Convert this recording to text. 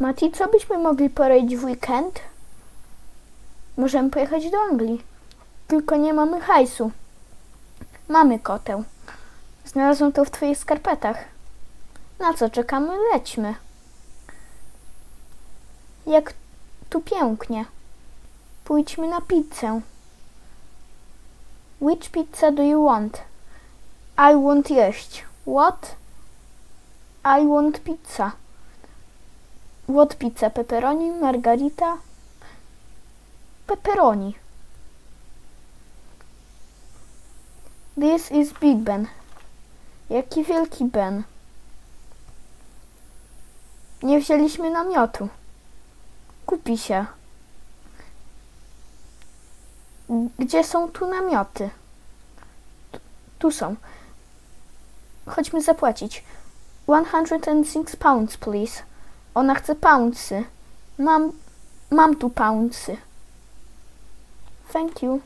Mati, co byśmy mogli porobić w weekend? Możemy pojechać do Anglii. Tylko nie mamy hajsu. Mamy kotę. Znalazłam to w twoich skarpetach. Na co czekamy? Lećmy. Jak tu pięknie. Pójdźmy na pizzę. Which pizza do you want? I want jeść. What? I want pizza. What pizza? Pepperoni, margarita? Pepperoni. This is Big Ben. Jaki wielki Ben. Nie wzięliśmy namiotu. Kupi się. Gdzie są tu namioty? Tu, tu są. Chodźmy zapłacić. 106 pounds, please. Ona chce poundsy. Mam, mam tu poundsy. Thank you.